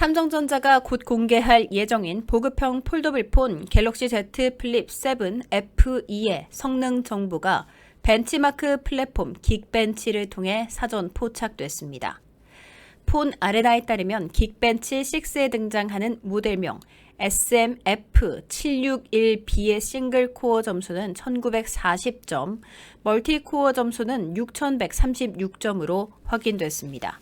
삼성전자가 곧 공개할 예정인 보급형 폴더블 폰 갤럭시 Z 플립 7 F2의 성능 정보가 벤치마크 플랫폼 긱벤치를 통해 사전 포착됐습니다. 폰 아레나에 따르면 긱벤치 6에 등장하는 모델명 SMF761B의 싱글 코어 점수는 1940점, 멀티 코어 점수는 6136점으로 확인됐습니다.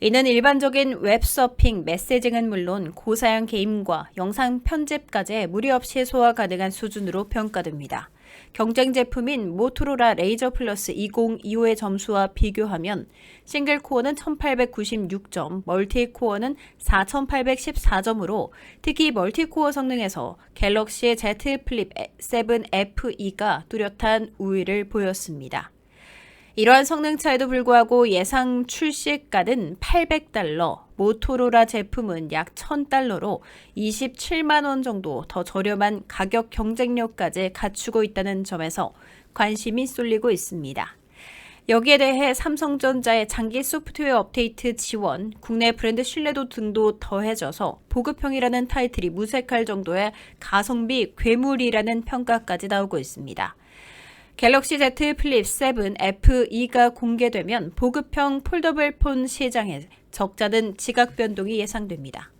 이는 일반적인 웹서핑, 메시징은 물론 고사양 게임과 영상 편집까지 무리 없이 소화 가능한 수준으로 평가됩니다. 경쟁 제품인 모토로라 레이저 플러스 2025의 점수와 비교하면 싱글 코어는 1896점, 멀티 코어는 4814점으로 특히 멀티 코어 성능에서 갤럭시 Z 플립 7 FE가 뚜렷한 우위를 보였습니다. 이러한 성능 차에도 불구하고 예상 출시가는 800달러, 모토로라 제품은 약 1000달러로 27만 원 정도 더 저렴한 가격 경쟁력까지 갖추고 있다는 점에서 관심이 쏠리고 있습니다. 여기에 대해 삼성전자의 장기 소프트웨어 업데이트 지원, 국내 브랜드 신뢰도 등도 더해져서 보급형이라는 타이틀이 무색할 정도의 가성비 괴물이라는 평가까지 나오고 있습니다. 갤럭시 Z 플립 7 FE가 공개되면 보급형 폴더블 폰 시장에 적잖은 지각 변동이 예상됩니다.